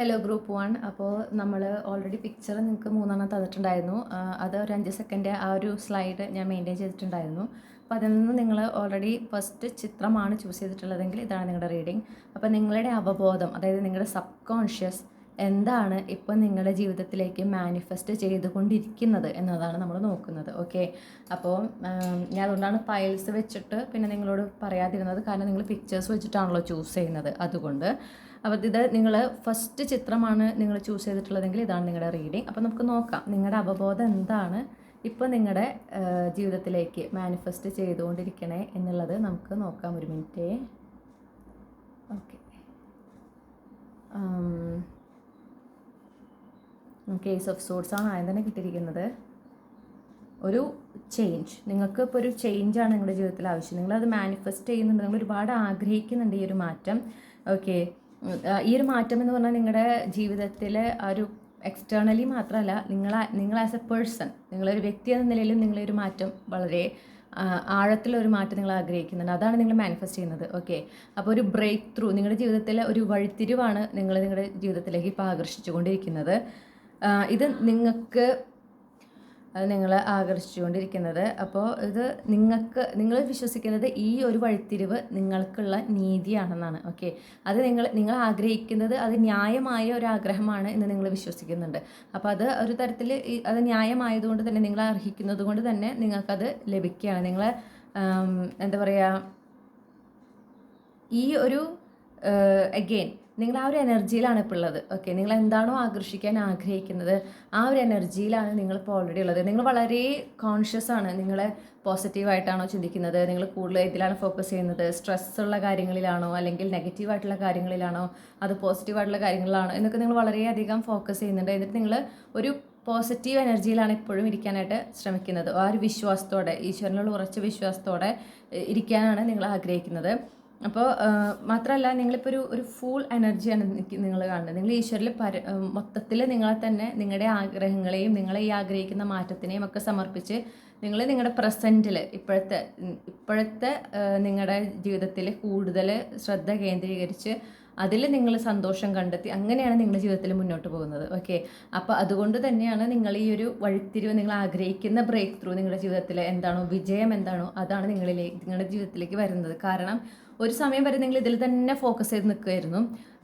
Hello group one അപ്പോൾ നമ്മൾ already picture നിങ്ങൾക്ക് മൂന്നെണ്ണം തന്നിട്ടുണ്ടായിരുന്നു. അത് ഒരു അഞ്ച് സെക്കൻഡ് ആ ഒരു സ്ലൈഡ് ഞാൻ മെയിന്റെയിൻ ചെയ്തിട്ടുണ്ടായിരുന്നു. അപ്പോൾ അതിൽ നിന്ന് നിങ്ങൾ ഓൾറെഡി ഫസ്റ്റ് ചിത്രമാണ് ചൂസ് ചെയ്തിട്ടുള്ളതെങ്കിൽ ഇതാണ് നിങ്ങളുടെ റീഡിങ് അപ്പോൾ നിങ്ങളുടെ അവബോധം അതായത് നിങ്ങളുടെ സബ് കോൺഷ്യസ് എന്താണ് ഇപ്പോൾ നിങ്ങളുടെ ജീവിതത്തിലേക്ക് മാനിഫെസ്റ്റ് ചെയ്തുകൊണ്ടിരിക്കുന്നത് എന്നതാണ് നമ്മൾ നോക്കുന്നത്. ഓക്കെ അപ്പോൾ ഞാൻ അതുകൊണ്ടാണ് ഫയൽസ് വെച്ചിട്ട് പിന്നെ നിങ്ങളോട് പറയാതിരുന്നത്. കാരണം നിങ്ങൾ പിക്ചേഴ്സ് വെച്ചിട്ടാണല്ലോ ചൂസ് ചെയ്യുന്നത്. അതുകൊണ്ട് അപ്പോൾ ഇത് നിങ്ങൾ ഫസ്റ്റ് ചിത്രമാണ് നിങ്ങൾ ചൂസ് ചെയ്തിട്ടുള്ളതെങ്കിൽ ഇതാണ് നിങ്ങളുടെ റീഡിങ് അപ്പോൾ നമുക്ക് നോക്കാം നിങ്ങളുടെ അവബോധം എന്താണ്? ഇപ്പോൾ നിങ്ങളുടെ ജീവിതത്തിലേക്ക് മാനിഫെസ്റ്റ് ചെയ്തുകൊണ്ടിരിക്കണേ എന്നുള്ളത് നമുക്ക് നോക്കാം ഒരു മിനിറ്റേ ഓക്കെ കേസ് ഓഫ് സോർട്സ് ആണ് ആദ്യം തന്നെ കിട്ടിയിരിക്കുന്നത്. ഒരു ചേഞ്ച് നിങ്ങൾക്ക് ഇപ്പോൾ ഒരു ചേഞ്ചാണ് നിങ്ങളുടെ ജീവിതത്തിൽ ആവശ്യം. നിങ്ങളത് മാനിഫെസ്റ്റ് ചെയ്യുന്നുണ്ട്. നിങ്ങൾ ഒരുപാട് ആഗ്രഹിക്കുന്നുണ്ട് ഈ ഒരു മാറ്റം. ഓക്കെ ഈ ഒരു മാറ്റം എന്ന് പറഞ്ഞാൽ നിങ്ങളുടെ ജീവിതത്തിൽ ആ ഒരു എക്സ്റ്റേണലി മാത്രമല്ല നിങ്ങൾ നിങ്ങൾ ആസ് എ പേഴ്സൺ നിങ്ങളൊരു വ്യക്തി എന്ന നിലയിലും നിങ്ങളൊരു മാറ്റം വളരെ ആഴത്തിലൊരു മാറ്റം നിങ്ങൾ ആഗ്രഹിക്കുന്നുണ്ട്. അതാണ് നിങ്ങൾ മാനിഫെസ്റ്റ് ചെയ്യുന്നത്. ഓക്കെ അപ്പോൾ ഒരു ബ്രേക്ക് ത്രൂ നിങ്ങളുടെ ജീവിതത്തിലെ ഒരു വഴിത്തിരിവാണ് നിങ്ങൾ നിങ്ങളുടെ ജീവിതത്തിലേക്ക് ഇപ്പോൾ ആകർഷിച്ചുകൊണ്ടിരിക്കുന്നത്. ഇത് നിങ്ങൾക്ക് അത് നിങ്ങളെ ആകർഷിച്ചുകൊണ്ടിരിക്കുന്നത്. അപ്പോൾ ഇത് നിങ്ങൾക്ക് നിങ്ങൾ വിശ്വസിക്കുന്നത് ഈ ഒരു വഴിത്തിരിവ് നിങ്ങൾക്കുള്ള നീതിയാണെന്നാണ്. ഓക്കെ? അത് നിങ്ങൾ നിങ്ങൾ ആഗ്രഹിക്കുന്നത് അത് ന്യായമായ ഒരു ആഗ്രഹമാണ് എന്ന് നിങ്ങൾ വിശ്വസിക്കുന്നുണ്ട്. അപ്പോൾ അത് ഒരു തരത്തിൽ അത് ന്യായമായതുകൊണ്ട് തന്നെ നിങ്ങൾ അർഹിക്കുന്നത് കൊണ്ട് തന്നെ നിങ്ങൾക്കത് ലഭിക്കുകയാണ്. നിങ്ങൾ എന്താ പറയുക ഈ ഒരു അഗെയിൻ നിങ്ങൾ ആ ഒരു എനർജിയിലാണ് ഇപ്പോൾ ഉള്ളത്. ഓക്കെ നിങ്ങൾ എന്താണോ ആകർഷിക്കാൻ ആഗ്രഹിക്കുന്നത് ആ ഒരു എനർജിയിലാണ് നിങ്ങൾ ഇപ്പോൾ ഓൾറെഡി ഉള്ളത്. നിങ്ങൾ വളരെ കോൺഷ്യസ് ആണ് നിങ്ങൾ പോസിറ്റീവായിട്ടാണോ ചിന്തിക്കുന്നത് നിങ്ങൾ കൂടുതൽ ഇതിലാണ് ഫോക്കസ് ചെയ്യുന്നത് സ്ട്രെസ് ഉള്ള കാര്യങ്ങളിലാണോ അല്ലെങ്കിൽ നെഗറ്റീവായിട്ടുള്ള കാര്യങ്ങളിലാണോ അത് പോസിറ്റീവായിട്ടുള്ള കാര്യങ്ങളിലാണോ എന്നൊക്കെ നിങ്ങൾ വളരെയധികം ഫോക്കസ് ചെയ്യുന്നുണ്ട്. എന്നിട്ട് നിങ്ങൾ ഒരു പോസിറ്റീവ് എനർജിയിലാണ് ഇപ്പോഴും ഇരിക്കാനായിട്ട് ശ്രമിക്കുന്നത്. ആ ഒരു വിശ്വാസത്തോടെ ഈശ്വരനോട് ഉറച്ച വിശ്വാസത്തോടെ ഇരിക്കാനാണ് നിങ്ങൾ ആഗ്രഹിക്കുന്നത്. അപ്പോൾ മാത്രമല്ല നിങ്ങളിപ്പോൾ ഒരു ഒരു ഫുൾ എനർജിയാണ് നിങ്ങൾ കാണുന്നത്. നിങ്ങൾ ഈശ്വരിൽ പര മൊത്തത്തിൽ നിങ്ങളെ തന്നെ നിങ്ങളുടെ ആഗ്രഹങ്ങളെയും നിങ്ങളെ ഈ ആഗ്രഹിക്കുന്ന മാറ്റത്തിനെയും ഒക്കെ സമർപ്പിച്ച് നിങ്ങൾ നിങ്ങളുടെ പ്രസന്റിൽ ഇപ്പോഴത്തെ ഇപ്പോഴത്തെ നിങ്ങളുടെ ജീവിതത്തിൽ കൂടുതൽ ശ്രദ്ധ കേന്ദ്രീകരിച്ച് അതിൽ നിങ്ങൾ സന്തോഷം കണ്ടെത്തി അങ്ങനെയാണ് നിങ്ങളുടെ ജീവിതത്തിൽ മുന്നോട്ട് പോകുന്നത്. ഓക്കെ അപ്പോൾ അതുകൊണ്ട് തന്നെയാണ് നിങ്ങൾ ഈ ഒരു വഴിത്തിരിവ് നിങ്ങൾ ആഗ്രഹിക്കുന്ന ബ്രേക്ക് ത്രൂ നിങ്ങളുടെ ജീവിതത്തിൽ എന്താണോ വിജയം എന്താണോ അതാണ് നിങ്ങളിലേക്ക് നിങ്ങളുടെ ജീവിതത്തിലേക്ക് വരുന്നത്. കാരണം ഒരു സമയം വരെ നിങ്ങൾ ഇതിൽ തന്നെ ഫോക്കസ് ചെയ്ത് നിൽക്കുമായിരുന്നു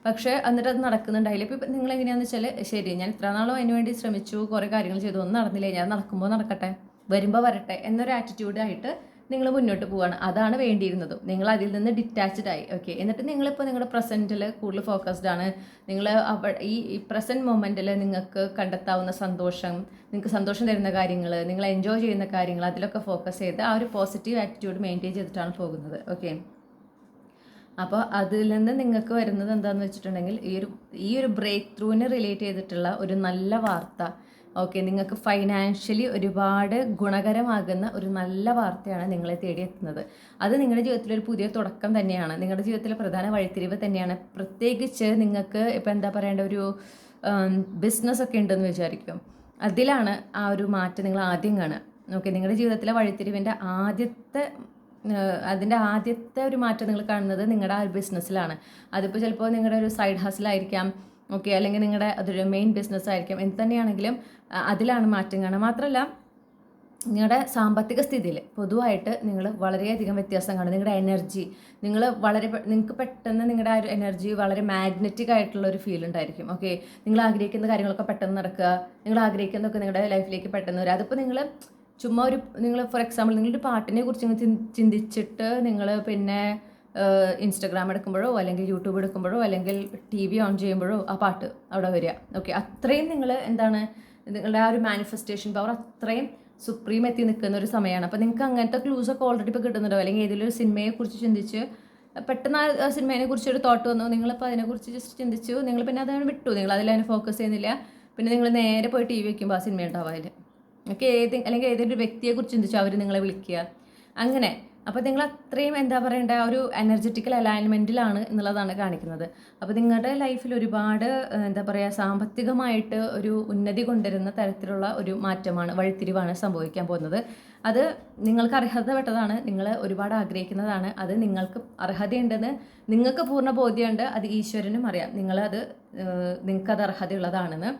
പക്ഷേ എന്നിട്ട് അത് നടക്കുന്നുണ്ടായില്ല. ഇപ്പോൾ നിങ്ങൾ എങ്ങനെയാണെന്ന് വെച്ചാൽ ശരി ഞാൻ ഇത്ര നാളും അതിന് വേണ്ടി ശ്രമിച്ചു കുറേ കാര്യങ്ങൾ ചെയ്തു ഒന്നും നടന്നില്ല. ഞാൻ നടക്കുമ്പോൾ നടക്കട്ടെ വരുമ്പോൾ വരട്ടെ എന്നൊരു ആറ്റിറ്റ്യൂഡായിട്ട് നിങ്ങൾ മുന്നോട്ട് പോവുകയാണ് അതാണ് വേണ്ടിയിരുന്നത്. നിങ്ങൾ അതിൽ നിന്ന് ഡിറ്റാച്ച്ഡ് ആയി ഓക്കെ എന്നിട്ട് നിങ്ങളിപ്പോൾ നിങ്ങളുടെ പ്രസന്റിൽ കൂടുതൽ ഫോക്കസ്ഡ് ആണ്. നിങ്ങൾ ഈ പ്രസന്റ് മൊമെന്റിൽ നിങ്ങൾക്ക് കണ്ടെത്താവുന്ന സന്തോഷം നിങ്ങൾക്ക് സന്തോഷം തരുന്ന കാര്യങ്ങൾ നിങ്ങൾ എൻജോയ് ചെയ്യുന്ന കാര്യങ്ങൾ അതിലൊക്കെ ഫോക്കസ് ചെയ്ത് ആ ഒരു പോസിറ്റീവ് ആറ്റിറ്റ്യൂഡ് മെയിന്റെയിൻ ചെയ്തിട്ടാണ് പോകുന്നത് ഓക്കെ അപ്പോൾ അതിൽ നിന്ന് നിങ്ങൾക്ക് വരുന്നത് എന്താണെന്ന് വെച്ചിട്ടുണ്ടെങ്കിൽ ഈ ഒരു ഈ ഒരു ബ്രേക്ക് ത്രൂവിന് റിലേറ്റ് ചെയ്തിട്ടുള്ള ഒരു നല്ല വാർത്ത. ഓക്കെ നിങ്ങൾക്ക് ഫൈനാൻഷ്യലി ഒരുപാട് ഗുണകരമാകുന്ന ഒരു നല്ല വാർത്തയാണ് നിങ്ങളെ തേടിയെത്തുന്നത് അത് നിങ്ങളുടെ ജീവിതത്തിൽ ഒരു പുതിയ തുടക്കം തന്നെയാണ്. നിങ്ങളുടെ ജീവിതത്തിലെ പ്രധാന വഴിത്തിരിവ് തന്നെയാണ്. പ്രത്യേകിച്ച് നിങ്ങൾക്ക് ഇപ്പോൾ എന്താ പറയേണ്ട ഒരു ബിസിനസ് ഒക്കെ ഉണ്ടെന്ന് വിചാരിക്കും. അതിലാണ് ആ ഒരു മാറ്റം നിങ്ങൾ ആദ്യം കാണുക. ഓക്കെ നിങ്ങളുടെ ജീവിതത്തിലെ വഴിത്തിരിവിന്റെ ആദ്യത്തെ അതിന്റെ ആദ്യത്തെ ഒരു മാറ്റം നിങ്ങൾ കാണുന്നത് നിങ്ങളുടെ ആ ഒരു ബിസിനസ്സിലാണ്. അതിപ്പോൾ ചിലപ്പോൾ നിങ്ങളുടെ ഒരു സൈഡ് ഹസിലായിരിക്കാം ഓക്കെ അല്ലെങ്കിൽ നിങ്ങളുടെ അതൊരു മെയിൻ ബിസിനസ് ആയിരിക്കാം എന്ത് തന്നെയാണെങ്കിലും അതിലാണ് മാറ്റം കാണുക. മാത്രമല്ല നിങ്ങളുടെ സാമ്പത്തിക സ്ഥിതിയിൽ പൊതുവായിട്ട് നിങ്ങൾ വളരെയധികം വ്യത്യാസം കാണും. നിങ്ങളുടെ എനർജി നിങ്ങൾ വളരെ നിങ്ങൾക്ക് പെട്ടെന്ന് നിങ്ങളുടെ ആ ഒരു എനർജി വളരെ മാഗ്നറ്റിക് ആയിട്ടുള്ള ഒരു ഫീൽ ഉണ്ടായിരിക്കും ഓക്കെ. നിങ്ങൾ ആഗ്രഹിക്കുന്ന കാര്യങ്ങളൊക്കെ പെട്ടെന്ന് നടക്കുക നിങ്ങൾ ആഗ്രഹിക്കുന്നതൊക്കെ നിങ്ങളുടെ ലൈഫിലേക്ക് പെട്ടെന്ന് വരിക അതിപ്പോൾ നിങ്ങൾ ചുമ്മാ ഒരു നിങ്ങൾ ഫോർ എക്സാമ്പിൾ നിങ്ങളൊരു പാട്ടിനെ കുറിച്ച് നിങ്ങൾ ചിന്തിച്ചിട്ട് നിങ്ങൾ പിന്നെ ഇൻസ്റ്റഗ്രാം എടുക്കുമ്പോഴോ അല്ലെങ്കിൽ യൂട്യൂബ് എടുക്കുമ്പോഴോ അല്ലെങ്കിൽ ടി വി ഓൺ ചെയ്യുമ്പോഴോ ആ പാട്ട് അവിടെ വരിക. ഓക്കെ അത്രയും നിങ്ങൾ എന്താണ് നിങ്ങളുടെ ആ ഒരു മാനിഫെസ്റ്റേഷൻ പവർ അത്രയും സുപ്രീം എത്തി നിൽക്കുന്ന ഒരു സമയമാണ്. അപ്പോൾ നിങ്ങൾക്ക് അങ്ങനത്തെ ക്ലൂസ് ഒക്കെ ഓൾറെഡി ഇപ്പോൾ കിട്ടുന്നുണ്ടോ? അല്ലെങ്കിൽ ഏതെങ്കിലും ഒരു സിനിമയെക്കുറിച്ച് ചിന്തിച്ച് പെട്ടെന്ന് ആ- സിനിമയെ കുറിച്ച് ഒരു തോട്ട് വന്നു നിങ്ങളിപ്പോൾ അതിനെക്കുറിച്ച് ജസ്റ്റ് ചിന്തിച്ചു നിങ്ങൾ പിന്നെ അതാണ് വിട്ടു. നിങ്ങൾ അതിലതിനെ ഫോക്കസ് ചെയ്യുന്നില്ല. പിന്നെ നിങ്ങൾ നേരെ പോയി ടി വി വയ്ക്കുമ്പോൾ ആ സിനിമ ഉണ്ടാവും അതിൽ ഒക്കെ ഏത് അല്ലെങ്കിൽ ഏതൊരു വ്യക്തിയെക്കുറിച്ച് ചിന്തിച്ചു അവർ നിങ്ങളെ വിളിക്കുക. അങ്ങനെ. അപ്പോൾ നിങ്ങൾ അത്രയും എന്താ പറയേണ്ട ഒരു എനർജറ്റിക്കൽ അലൈൻമെന്റിലാണ് എന്നുള്ളതാണ് കാണിക്കുന്നത്. അപ്പോൾ നിങ്ങളുടെ ലൈഫിൽ ഒരുപാട് എന്താ പറയുക സാമ്പത്തികമായിട്ട് ഒരു ഉന്നതി കൊണ്ടുവരുന്ന തരത്തിലുള്ള ഒരു മാറ്റമാണ് വഴിത്തിരിവാണ് സംഭവിക്കാൻ പോകുന്നത്. അത് നിങ്ങൾക്ക് അർഹതപ്പെട്ടതാണ് നിങ്ങൾ ഒരുപാട് ആഗ്രഹിക്കുന്നതാണ് അത് നിങ്ങൾക്ക് അർഹതയുണ്ടെന്ന് നിങ്ങൾക്ക് പൂർണ ബോധ്യമുണ്ട് അത് ഈശ്വരനും അറിയാം. നിങ്ങളത് നിങ്ങൾക്കത് അർഹതയുള്ളതാണെന്ന്.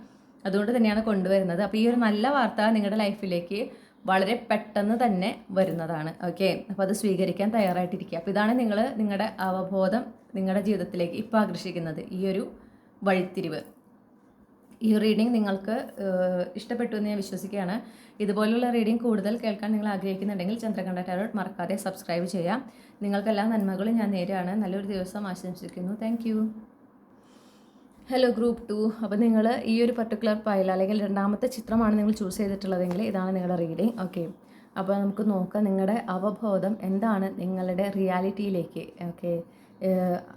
അതുകൊണ്ട് തന്നെയാണ് കൊണ്ടുവരുന്നത്. അപ്പോൾ ഈ ഒരു നല്ല വാർത്ത നിങ്ങളുടെ ലൈഫിലേക്ക് വളരെ പെട്ടെന്ന് തന്നെ വരുന്നതാണ്. ഓക്കെ? അപ്പോൾ അത് സ്വീകരിക്കാൻ തയ്യാറായിട്ടിരിക്കുക. അപ്പോൾ ഇതാണ് നിങ്ങൾ നിങ്ങളുടെ അവബോധം നിങ്ങളുടെ ജീവിതത്തിലേക്ക് ഇപ്പോൾ ആകർഷിക്കുന്നത് ഈ ഒരു വഴിത്തിരിവ്. ഈ റീഡിംഗ് നിങ്ങൾക്ക് ഇഷ്ടപ്പെട്ടു എന്ന് ഞാൻ വിശ്വസിക്കുകയാണ്. ഇതുപോലുള്ള റീഡിംഗ് കൂടുതൽ കേൾക്കാൻ നിങ്ങൾ ആഗ്രഹിക്കുന്നുണ്ടെങ്കിൽ ചന്ദ്രകണ്ഠ ടാരോട്ട് മറക്കാതെ സബ്സ്ക്രൈബ് ചെയ്യാം. നിങ്ങൾക്കെല്ലാ നന്മകളും ഞാൻ നേരെയാണ് നല്ലൊരു ദിവസം ആശംസിക്കുന്നു. താങ്ക് ഹലോ ഗ്രൂപ്പ് ടു അപ്പോൾ നിങ്ങൾ ഈ ഒരു പർട്ടിക്കുലർ ഫയൽ അല്ലെങ്കിൽ രണ്ടാമത്തെ ചിത്രമാണ് നിങ്ങൾ ചൂസ് ചെയ്തിട്ടുള്ളതെങ്കിൽ ഇതാണ് നിങ്ങളുടെ റീഡിങ് ഓക്കെ അപ്പോൾ നമുക്ക് നോക്കാം നിങ്ങളുടെ അവബോധം എന്താണ് നിങ്ങളുടെ റിയാലിറ്റിയിലേക്ക് ഓക്കെ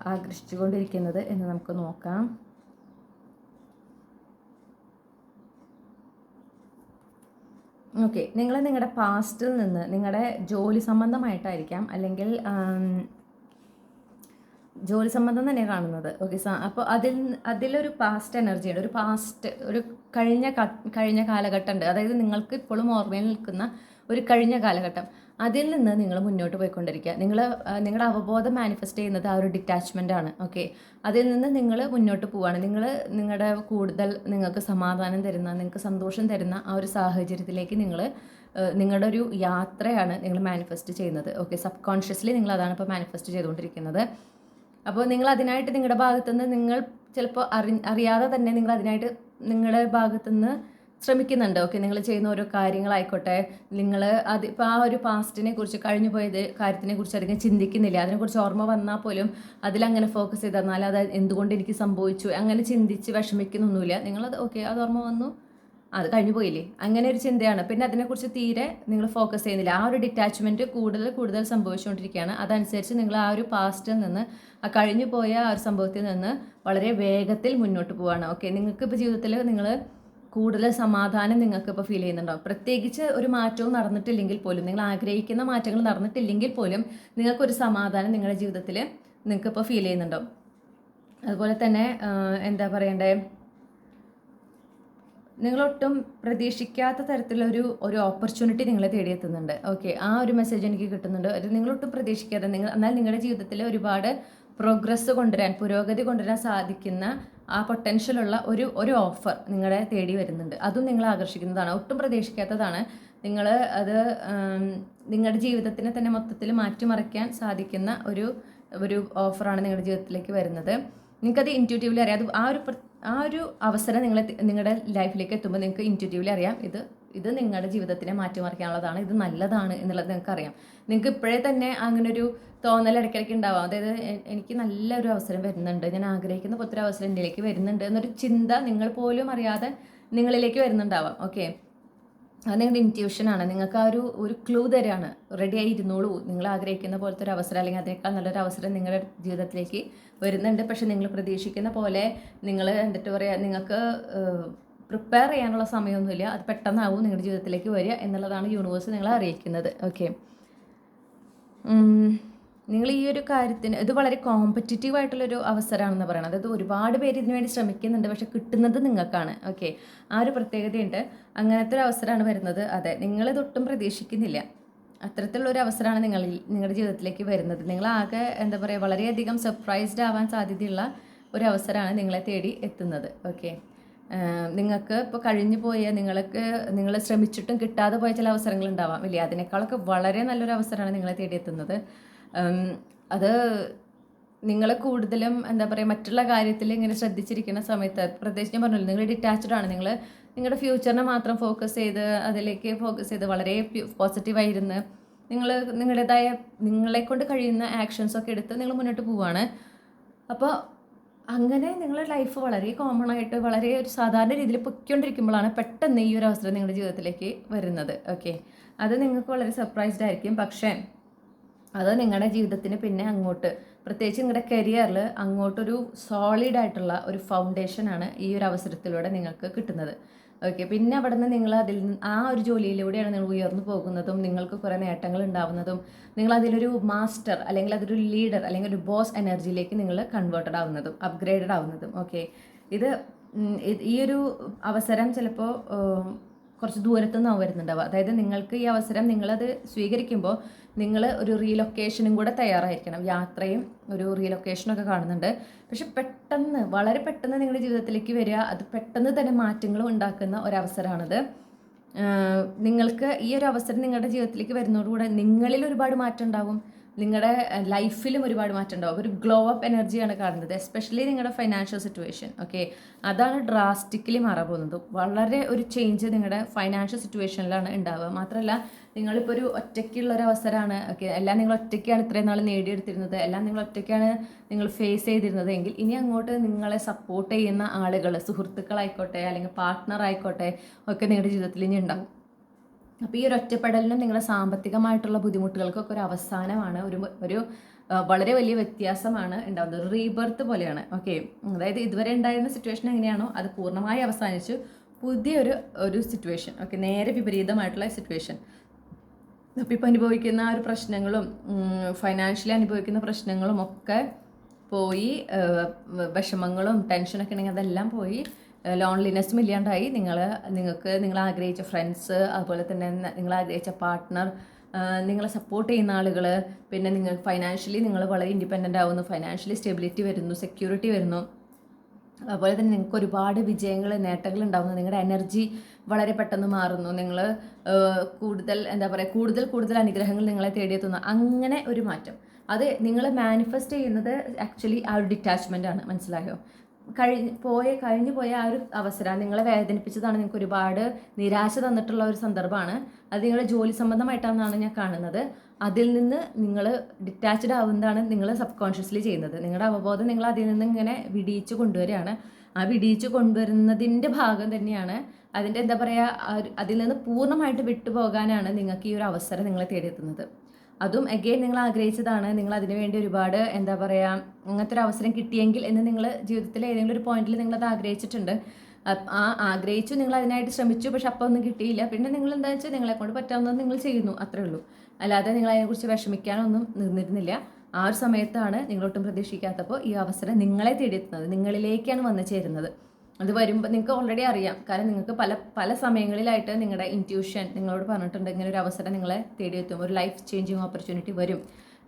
ആകർഷിച്ചുകൊണ്ടിരിക്കുന്നത് എന്ന് നമുക്ക് നോക്കാം. ഓക്കെ നിങ്ങൾ നിങ്ങളുടെ പാസ്റ്റിൽ നിന്ന് നിങ്ങളുടെ ജോലി സംബന്ധമായിട്ടായിരിക്കാം അല്ലെങ്കിൽ ജോലി സംബന്ധം തന്നെ കാണുന്നത്. ഓക്കെ സാ അപ്പോൾ അതിൽ അതിലൊരു പാസ്റ്റ് എനർജി ഉണ്ട്. ഒരു പാസ്റ്റ് ഒരു കഴിഞ്ഞ കഴിഞ്ഞ കാലഘട്ടം ഉണ്ട് അതായത് നിങ്ങൾക്ക് ഇപ്പോഴും ഓർമ്മയിൽ നിൽക്കുന്ന ഒരു കഴിഞ്ഞ കാലഘട്ടം. അതിൽ നിന്ന് നിങ്ങൾ മുന്നോട്ട് പോയിക്കൊണ്ടിരിക്കുക. നിങ്ങൾ നിങ്ങളുടെ അവബോധം മാനിഫെസ്റ്റ് ചെയ്യുന്നത് ആ ഒരു ഡിറ്റാച്ച്മെന്റ് ആണ്. ഓക്കെ അതിൽ നിന്ന് നിങ്ങൾ മുന്നോട്ട് പോവുകയാണ്. നിങ്ങൾ നിങ്ങളുടെ കൂടുതൽ നിങ്ങൾക്ക് സമാധാനം തരുന്ന നിങ്ങൾക്ക് സന്തോഷം തരുന്ന ആ ഒരു സാഹചര്യത്തിലേക്ക് നിങ്ങൾ നിങ്ങളുടെ ഒരു യാത്രയാണ് നിങ്ങൾ മാനിഫെസ്റ്റ് ചെയ്യുന്നത്. ഓക്കെ സബ് കോൺഷ്യസ്ലി നിങ്ങൾ അതാണ് ഇപ്പോൾ മാനിഫെസ്റ്റ് ചെയ്തുകൊണ്ടിരിക്കുന്നത്. അപ്പോൾ നിങ്ങൾ അതിനായിട്ട് നിങ്ങളുടെ ഭാഗത്തുനിന്ന് നിങ്ങൾ ചിലപ്പോൾ അറി അറിയാതെ തന്നെ നിങ്ങൾ അതിനായിട്ട് നിങ്ങളുടെ ഭാഗത്തുനിന്ന് ശ്രമിക്കുന്നുണ്ട്. ഓക്കെ നിങ്ങൾ ചെയ്യുന്ന ഓരോ കാര്യങ്ങളായിക്കോട്ടെ നിങ്ങൾ അത് ഇപ്പോൾ ആ ഒരു പാസ്റ്റിനെ കുറിച്ച് കഴിഞ്ഞു പോയത് കാര്യത്തിനെ കുറിച്ച് അധികം ചിന്തിക്കുന്നില്ല. അതിനെക്കുറിച്ച് ഓർമ്മ വന്നാൽ പോലും അതിലങ്ങനെ ഫോക്കസ് ചെയ്ത് തന്നാൽ അത് എന്തുകൊണ്ട് എനിക്ക് സംഭവിച്ചു? അങ്ങനെ ചിന്തിച്ച് വിഷമിക്കുന്നൊന്നുമില്ല. നിങ്ങളത് ഓക്കെ അത് ഓർമ്മ വന്നു. അത് കഴിഞ്ഞു പോയില്ലേ? അങ്ങനെ ഒരു ചിന്തയാണ്. പിന്നെ അതിനെക്കുറിച്ച് തീരെ നിങ്ങൾ ഫോക്കസ് ചെയ്യുന്നില്ല. ആ ഒരു ഡിറ്റാച്ച്മെന്റ് കൂടുതൽ കൂടുതൽ സംഭവിച്ചുകൊണ്ടിരിക്കുകയാണ്. അതനുസരിച്ച് നിങ്ങൾ ആ ഒരു പാസ്റ്റിൽ നിന്ന് ആ കഴിഞ്ഞു പോയ ആ ഒരു സംഭവത്തിൽ നിന്ന് വളരെ വേഗത്തിൽ മുന്നോട്ട് പോവാണ്. ഓക്കെ നിങ്ങൾക്ക് ഇപ്പോൾ ജീവിതത്തിൽ നിങ്ങൾ കൂടുതൽ സമാധാനം നിങ്ങൾക്ക് ഇപ്പോൾ ഫീൽ ചെയ്യുന്നുണ്ടാവും. പ്രത്യേകിച്ച് ഒരു മാറ്റവും നടന്നിട്ടില്ലെങ്കിൽ പോലും നിങ്ങൾ ആഗ്രഹിക്കുന്ന മാറ്റങ്ങൾ നടന്നിട്ടില്ലെങ്കിൽ പോലും നിങ്ങൾക്കൊരു സമാധാനം നിങ്ങളുടെ ജീവിതത്തിൽ നിങ്ങൾക്കിപ്പോൾ ഫീൽ ചെയ്യുന്നുണ്ടാവും. അതുപോലെ തന്നെ എന്താ പറയണ്ടേ? നിങ്ങളൊട്ടും പ്രതീക്ഷിക്കാത്ത തരത്തിലൊരു ഒരു ഓപ്പർച്യൂണിറ്റി നിങ്ങളെ തേടിയെത്തുന്നുണ്ട്. ഓക്കെ ആ ഒരു മെസ്സേജ് എനിക്ക് കിട്ടുന്നുണ്ട്. അത് നിങ്ങളൊട്ടും പ്രതീക്ഷിക്കാതെ നിങ്ങൾ എന്നാൽ നിങ്ങളുടെ ജീവിതത്തിൽ ഒരുപാട് പ്രോഗ്രസ് കൊണ്ടുവരാൻ പുരോഗതി കൊണ്ടുവരാൻ സാധിക്കുന്ന ആ പൊട്ടൻഷ്യലുള്ള ഒരു ഒരു ഓഫർ നിങ്ങളെ തേടി വരുന്നുണ്ട്. അതും നിങ്ങളെ ആകർഷിക്കുന്നതാണ്. ഒട്ടും പ്രതീക്ഷിക്കാത്തതാണ് നിങ്ങൾ അത് നിങ്ങളുടെ ജീവിതത്തിനെ തന്നെ മൊത്തത്തിൽ മാറ്റിമറിക്കാൻ സാധിക്കുന്ന ഒരു ഒരു ഓഫറാണ് നിങ്ങളുടെ ജീവിതത്തിലേക്ക് വരുന്നത്. നിങ്ങൾക്കത് ഇന്റ്യൂട്ടീവ്ലി അറിയാം. അത് ആ ഒരു ആ ഒരു അവസരം നിങ്ങളെ നിങ്ങളുടെ ലൈഫിലേക്ക് എത്തുമ്പോൾ നിങ്ങൾക്ക് ഇന്റുറ്റീവ്ലി അറിയാം. ഇത് ഇത് നിങ്ങളുടെ ജീവിതത്തിനെ മാറ്റിമറിക്കാനുള്ളതാണ്. ഇത് നല്ലതാണ് എന്നുള്ളത് നിങ്ങൾക്ക് അറിയാം. നിങ്ങൾക്ക് ഇപ്പോഴേ തന്നെ അങ്ങനെ ഒരു തോന്നൽ ഇടയ്ക്കിടയ്ക്ക് ഉണ്ടാവാം. അതായത് എനിക്ക് നല്ലൊരു അവസരം വരുന്നുണ്ട്. ഞാൻ ആഗ്രഹിക്കുന്ന പോലത്തെ അവസരം വരുന്നുണ്ട് എന്നൊരു ചിന്ത നിങ്ങൾ പോലും അറിയാതെ നിങ്ങളിലേക്ക് വരുന്നുണ്ടാവാം. ഓക്കെ അത് നിങ്ങളുടെ ഇന്റ്യൂഷനാണ് നിങ്ങൾക്ക് ആ ഒരു ഒരു ക്ലൂ തരാണ്. റെഡി ആയി ഇരുന്നോളൂ നിങ്ങൾ ആഗ്രഹിക്കുന്ന പോലത്തെ ഒരു അവസരം അല്ലെങ്കിൽ അതിനേക്കാൾ നല്ലൊരു അവസരം നിങ്ങളുടെ ജീവിതത്തിലേക്ക് വരുന്നുണ്ട്. പക്ഷെ നിങ്ങൾ പ്രതീക്ഷിക്കുന്ന പോലെ നിങ്ങൾ എന്നിട്ട് പറയുക നിങ്ങൾക്ക് പ്രിപ്പയർ ചെയ്യാനുള്ള സമയമൊന്നുമില്ല. അത് പെട്ടെന്നാവും നിങ്ങളുടെ ജീവിതത്തിലേക്ക് വരിക എന്നുള്ളതാണ് യൂണിവേഴ്സ് നിങ്ങളെ അറിയിക്കുന്നത്. ഓക്കെ നിങ്ങൾ ഈ ഒരു കാര്യത്തിന് ഇത് വളരെ കോമ്പറ്റിറ്റീവ് ആയിട്ടുള്ളൊരു അവസരമാണെന്ന് പറയുന്നത് അതായത് ഒരുപാട് പേര് ഇതിനു വേണ്ടി ശ്രമിക്കുന്നുണ്ട് പക്ഷെ കിട്ടുന്നത് നിങ്ങൾക്കാണ്. ഓക്കെ ആ ഒരു പ്രത്യേകതയുണ്ട്. അങ്ങനത്തെ ഒരു അവസരമാണ് വരുന്നത്. അതെ നിങ്ങളിതൊട്ടും പ്രതീക്ഷിക്കുന്നില്ല. അത്തരത്തിലുള്ള ഒരു അവസരമാണ് നിങ്ങൾ നിങ്ങളുടെ ജീവിതത്തിലേക്ക് വരുന്നത്. നിങ്ങൾ ആകെ എന്താ പറയുക വളരെയധികം സർപ്രൈസ്ഡ് ആവാൻ സാധ്യതയുള്ള ഒരു അവസരമാണ് നിങ്ങളെ തേടി എത്തുന്നത്. ഓക്കെ നിങ്ങൾക്ക് ഇപ്പോൾ കഴിഞ്ഞു പോയ നിങ്ങൾക്ക് നിങ്ങൾ ശ്രമിച്ചിട്ടും കിട്ടാതെ പോയ ചില അവസരങ്ങൾ ഉണ്ടാവാം. ഇല്ലേ? അതിനേക്കാളൊക്കെ വളരെ നല്ലൊരു അവസരമാണ് നിങ്ങളെ തേടിയെത്തുന്നത് ഉം, അത് നിങ്ങൾ കൂടുതലും എന്താ പറയുക മറ്റുള്ള കാര്യത്തിൽ ഇങ്ങനെ ശ്രദ്ധിച്ചിരിക്കുന്ന സമയത്ത് പ്രത്യേകിച്ച് ഞാൻ പറഞ്ഞല്ലോ നിങ്ങൾ ഡിറ്റാച്ച്ഡ് ആണ്. നിങ്ങൾ നിങ്ങളുടെ ഫ്യൂച്ചറിനെ മാത്രം ഫോക്കസ് ചെയ്ത് അതിലേക്ക് ഫോക്കസ് ചെയ്ത് വളരെ പോസിറ്റീവായിരുന്ന് നിങ്ങൾ നിങ്ങളുടേതായ നിങ്ങളെ കൊണ്ട് കഴിയുന്ന ആക്ഷൻസൊക്കെ എടുത്ത് നിങ്ങൾ മുന്നോട്ട് പോവുകയാണ് അപ്പോൾ അങ്ങനെ നിങ്ങളുടെ ലൈഫ് വളരെ കോമൺ ആയിട്ട് വളരെ ഒരു സാധാരണ രീതിയിൽ പൊയ്ക്കൊണ്ടിരിക്കുമ്പോഴാണ് പെട്ടെന്ന് ഈ ഒരു അവസരം നിങ്ങളുടെ ജീവിതത്തിലേക്ക് വരുന്നത്. ഓക്കെ അത് നിങ്ങൾക്ക് വളരെ സർപ്രൈസ്ഡ് ആയിരിക്കും. പക്ഷേ അത് നിങ്ങളുടെ ജീവിതത്തിന് പിന്നെ അങ്ങോട്ട്. പ്രത്യേകിച്ച് നിങ്ങളുടെ കരിയറിൽ അങ്ങോട്ടൊരു സോളിഡ് ആയിട്ടുള്ള ഒരു ഫൗണ്ടേഷനാണ് ഈ ഒരു അവസരത്തിലൂടെ നിങ്ങൾക്ക് കിട്ടുന്നത്. ഓക്കെ പിന്നെ അവിടെ നിന്ന് നിങ്ങൾ അതിൽ ആ ഒരു ജോലിയിലൂടെയാണ് നിങ്ങൾ ഉയർന്നു പോകുന്നതും നിങ്ങൾക്ക് കുറേ നേട്ടങ്ങൾ ഉണ്ടാവുന്നതും നിങ്ങൾ അതിലൊരു മാസ്റ്റർ അല്ലെങ്കിൽ അതൊരു ലീഡർ അല്ലെങ്കിൽ ഒരു ബോസ് എനർജിയിലേക്ക് നിങ്ങൾ കൺവേർട്ടഡ് ആവുന്നതും അപ്ഗ്രേഡഡ് ആവുന്നതും. ഓക്കെ ഇത് ഈ ഒരു അവസരം ചിലപ്പോൾ കുറച്ച് ദൂരത്തു നിന്നാവും വരുന്നുണ്ടാവുക. അതായത് നിങ്ങൾക്ക് ഈ അവസരം നിങ്ങളത് സ്വീകരിക്കുമ്പോൾ നിങ്ങൾ ഒരു റീലൊക്കേഷനും കൂടെ തയ്യാറായിരിക്കണം. യാത്രയും ഒരു റീലൊക്കേഷനൊക്കെ കാണുന്നുണ്ട്. പക്ഷെ പെട്ടെന്ന് വളരെ പെട്ടെന്ന് നിങ്ങളുടെ ജീവിതത്തിലേക്ക് വരിക അത് പെട്ടെന്ന് തന്നെ മാറ്റങ്ങൾ ഉണ്ടാക്കുന്ന ഒരവസരമാണിത്. നിങ്ങൾക്ക് ഈ ഒരു അവസരം നിങ്ങളുടെ ജീവിതത്തിലേക്ക് വരുന്നതോടുകൂടെ നിങ്ങളിൽ ഒരുപാട് മാറ്റം ഉണ്ടാവും. നിങ്ങളുടെ ലൈഫിലും ഒരുപാട് മാറ്റം ഉണ്ടാവും ഒരു ഗ്ലോ അപ്പ് എനർജിയാണ് കാണുന്നത് എസ്പെഷ്യലി നിങ്ങളുടെ ഫൈനാൻഷ്യൽ സിറ്റുവേഷൻ ഓക്കെ അതാണ് ഡ്രാസ്റ്റിക്കലി മാറാൻ വളരെ ഒരു ചേഞ്ച് നിങ്ങളുടെ ഫൈനാൻഷ്യൽ സിറ്റുവേഷനിലാണ് ഉണ്ടാവുക മാത്രമല്ല നിങ്ങളിപ്പോൾ ഒരു ഒറ്റയ്ക്കുള്ള ഒരു അവസരമാണ് ഓക്കെ എല്ലാം നിങ്ങൾ ഒറ്റയ്ക്കാണ് ഇത്രയും നാൾ നേടിയെടുത്തിരുന്നത് എല്ലാം നിങ്ങൾ ഒറ്റയ്ക്കാണ് നിങ്ങൾ ഫേസ് ചെയ്തിരുന്നത് എങ്കിൽ ഇനി അങ്ങോട്ട് നിങ്ങളെ സപ്പോർട്ട് ചെയ്യുന്ന ആളുകൾ സുഹൃത്തുക്കളായിക്കോട്ടെ അല്ലെങ്കിൽ പാർട്ട്ണർ ആയിക്കോട്ടെ ഒക്കെ നിങ്ങളുടെ ജീവിതത്തിൽ ഇനി ഉണ്ടാവും അപ്പോൾ ഈ ഒരു ഒറ്റപ്പെടലിനും നിങ്ങളുടെ സാമ്പത്തികമായിട്ടുള്ള ബുദ്ധിമുട്ടുകൾക്കൊക്കെ ഒരു അവസാനമാണ് ഒരു ഒരു വളരെ വലിയ വ്യത്യാസമാണ് ഉണ്ടാകുന്നത് ഒരു റീബർത്ത് പോലെയാണ്. ഓക്കെ. അതായത് ഇതുവരെ ഉണ്ടായിരുന്ന സിറ്റുവേഷൻ എങ്ങനെയാണോ അത് പൂർണമായി അവസാനിച്ചു. പുതിയൊരു ഒരു സിറ്റുവേഷൻ ഓക്കെ നേരെ വിപരീതമായിട്ടുള്ള സിറ്റുവേഷൻ അപ്പോൾ ഇപ്പോൾ അനുഭവിക്കുന്ന ഒരു പ്രശ്നങ്ങളും ഫൈനാൻഷ്യലി അനുഭവിക്കുന്ന പ്രശ്നങ്ങളും ഒക്കെ പോയി വിഷമങ്ങളും ടെൻഷനൊക്കെ ഉണ്ടെങ്കിൽ അതെല്ലാം പോയി ലോൺലിനെസ്സും ഇല്ലാണ്ടായി. നിങ്ങൾ നിങ്ങൾക്ക് നിങ്ങൾ ആഗ്രഹിച്ച ഫ്രണ്ട്സ് അതുപോലെ തന്നെ നിങ്ങൾ ആഗ്രഹിച്ച പാർട്ട്ണർ നിങ്ങളെ സപ്പോർട്ട് ചെയ്യുന്ന ആളുകൾ പിന്നെ നിങ്ങൾ ഫൈനാൻഷ്യലി നിങ്ങൾ വളരെ ഇൻഡിപെൻഡന്റ് ആവുന്നു. ഫൈനാൻഷ്യലി സ്റ്റെബിലിറ്റി വരുന്നു സെക്യൂരിറ്റി വരുന്നു. അതുപോലെ തന്നെ നിങ്ങൾക്ക് ഒരുപാട് വിജയങ്ങൾ നേട്ടങ്ങൾ ഉണ്ടാകുന്നു നിങ്ങളുടെ എനർജി വളരെ പെട്ടെന്ന് മാറുന്നു. നിങ്ങൾ കൂടുതൽ എന്താ പറയുക കൂടുതൽ കൂടുതൽ അനുഗ്രഹങ്ങൾ നിങ്ങളെ തേടിയെത്തുന്നു. അങ്ങനെ ഒരു മാറ്റം. അത് നിങ്ങൾ മാനിഫെസ്റ്റ് ചെയ്യുന്നത് ആക്ച്വലി ആ ഒരു ഡിറ്റാച്ച്മെന്റ് ആണ്. മനസ്സിലായോ? കഴിഞ്ഞ് പോയ കഴിഞ്ഞു പോയ ആ ഒരു അവസരം നിങ്ങളെ വേദനിപ്പിച്ചതാണ് നിങ്ങൾക്ക് ഒരുപാട് നിരാശ തന്നിട്ടുള്ള ഒരു സന്ദർഭമാണ്. അത് നിങ്ങളുടെ ജോലി സംബന്ധമായിട്ടാണെന്നാണ് ഞാൻ കാണുന്നത്. അതിൽ നിന്ന് നിങ്ങൾ ഡിറ്റാച്ച്ഡ് ആവുന്നതാണ് നിങ്ങൾ സബ് കോൺഷ്യസ്ലി ചെയ്യുന്നത്. നിങ്ങളുടെ അവബോധം നിങ്ങൾ അതിൽ നിന്ന് ഇങ്ങനെ വിടിയിച്ച് കൊണ്ടുവരികയാണ്. ആ വിടിയിച്ച് കൊണ്ടുവരുന്നതിന്റെ ഭാഗം തന്നെയാണ് അതിന്റെ എന്താ പറയുക അതിൽ നിന്ന് പൂർണമായിട്ട് വിട്ടുപോകാനാണ് നിങ്ങൾക്ക് ഈ ഒരു അവസരം നിങ്ങളെ തേടിയെത്തുന്നത്. അതും അഗെയിൻ നിങ്ങൾ ആഗ്രഹിച്ചതാണ്. നിങ്ങൾ അതിനു വേണ്ടി ഒരുപാട് എന്താ പറയുക അങ്ങനത്തെ ഒരു അവസരം കിട്ടിയെങ്കിൽ എന്ന് നിങ്ങൾ ജീവിതത്തിൽ ഏതെങ്കിലും ഒരു പോയിന്റിൽ നിങ്ങൾ അത് ആഗ്രഹിച്ചിട്ടുണ്ട്. ആ ആഗ്രഹിച്ചു നിങ്ങൾ അതിനായിട്ട് ശ്രമിച്ചു പക്ഷെ അപ്പോൾ ഒന്നും കിട്ടിയില്ല. പിന്നെ നിങ്ങൾ എന്താ വെച്ചാൽ നിങ്ങളെ കൊണ്ട് പറ്റാവുന്നത് നിങ്ങൾ ചെയ്യുന്നു അത്രേ ഉള്ളൂ. അല്ലാതെ നിങ്ങൾ അതിനെക്കുറിച്ച് വിഷമിക്കാനൊന്നും നിന്നിരുന്നില്ല. ആ ഒരു സമയത്താണ് നിങ്ങളൊട്ടും പ്രതീക്ഷിക്കാത്തപ്പോൾ ഈ അവസരം നിങ്ങളെ തേടിയെത്തുന്നത്. നിങ്ങളിലേക്കാണ് വന്നു ചേരുന്നത്. അത് വരുമ്പോൾ നിങ്ങൾക്ക് ഓൾറെഡി അറിയാം. കാരണം നിങ്ങൾക്ക് പല പല സമയങ്ങളിലായിട്ട് നിങ്ങളുടെ ഇന്റ്യൂഷൻ നിങ്ങളോട് പറഞ്ഞിട്ടുണ്ട്. ഇങ്ങനെ ഒരു അവസരം നിങ്ങളെ തേടിയെത്തും. ഒരു ലൈഫ് ചേഞ്ചിങ് ഓപ്പർച്യൂണിറ്റി വരും.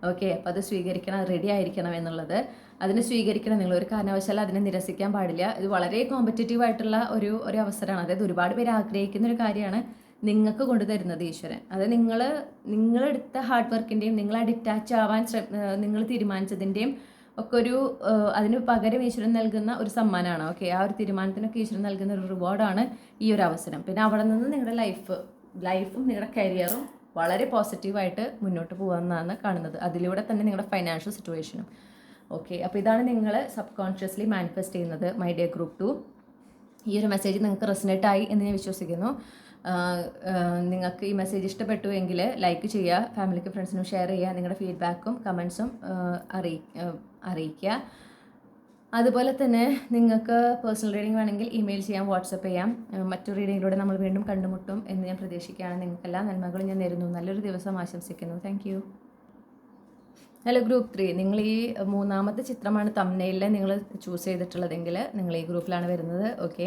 ഓക്കെ അപ്പോൾ അത് സ്വീകരിക്കണം റെഡി ആയിരിക്കണം എന്നുള്ളത്. അതിനെ സ്വീകരിക്കണം നിങ്ങൾ. ഒരു കാരണവശാലും അതിനെ നിരസിക്കാൻ പാടില്ല. ഇത് വളരെ കോമ്പറ്റേറ്റീവ് ആയിട്ടുള്ള ഒരു ഒരു അവസരമാണ്. അതായത് ഒരുപാട് പേര് ആഗ്രഹിക്കുന്ന ഒരു കാര്യമാണ് നിങ്ങൾക്ക് കൊണ്ടുതരുന്നത് ഈശ്വരൻ. അത് നിങ്ങൾ നിങ്ങളെടുത്ത ഹാർഡ് വർക്കിന്റെയും നിങ്ങൾ ഡിറ്റാച്ച് ആവാൻ നിങ്ങൾ തീരുമാനിച്ചതിന്റെയും ഒക്കെ ഒരു അതിന് പകരം ഈശ്വരൻ നൽകുന്ന ഒരു സമ്മാനമാണ് ഓക്കെ ആ ഒരു തീരുമാനത്തിനൊക്കെ ഈശ്വരൻ നൽകുന്ന ഒരു റിവാർഡാണ് ഈ ഒരു അവസരം. പിന്നെ അവിടെ നിന്ന് നിങ്ങളുടെ ലൈഫ് ലൈഫും നിങ്ങളുടെ കരിയറും വളരെ പോസിറ്റീവായിട്ട് മുന്നോട്ട് പോകുന്നതാണ് കാണുന്നത്. അതിലൂടെ തന്നെ നിങ്ങളുടെ ഫൈനാൻഷ്യൽ സിറ്റുവേഷനും. ഓക്കെ അപ്പോൾ ഇതാണ് നിങ്ങൾ സബ് കോൺഷ്യസ്ലി മാനിഫെസ്റ്റ് ചെയ്യുന്നത് മൈ ഡേ ഗ്രൂപ്പ് ടു. ഈ ഒരു മെസ്സേജ് നിങ്ങൾക്ക് റെസിനേറ്റ് ആയി എന്ന് ഞാൻ വിശ്വസിക്കുന്നു. നിങ്ങൾക്ക് ഈ മെസ്സേജ് ഇഷ്ടപ്പെട്ടു എങ്കിൽ ലൈക്ക് ചെയ്യുക ഫാമിലിക്ക് ഫ്രണ്ട്സിനും ഷെയർ ചെയ്യുക നിങ്ങളുടെ ഫീഡ്ബാക്കും കമൻസും അറിയി അറിയിക്കുക. അതുപോലെ തന്നെ നിങ്ങൾക്ക് പേഴ്സണൽ റീഡിംഗ് വേണമെങ്കിൽ ഇമെയിൽ ചെയ്യാം വാട്സപ്പ് ചെയ്യാം. മറ്റു റീഡിങ്ങിലൂടെ നമ്മൾ വീണ്ടും കണ്ടുമുട്ടും എന്ന് ഞാൻ പ്രതീക്ഷിക്കുകയാണ്. നിങ്ങൾക്കെല്ലാ നന്മകളും ഞാൻ നേരുന്നു. നല്ലൊരു ദിവസം ആശംസിക്കുന്നു. Thank you hello group three നിങ്ങൾ ഈ മൂന്നാമത്തെ ചിത്രമാണ് തമ്മിലെ നിങ്ങൾ ചൂസ് ചെയ്തിട്ടുള്ളതെങ്കിൽ നിങ്ങൾ ഈ ഗ്രൂപ്പിലാണ് വരുന്നത്. ഓക്കെ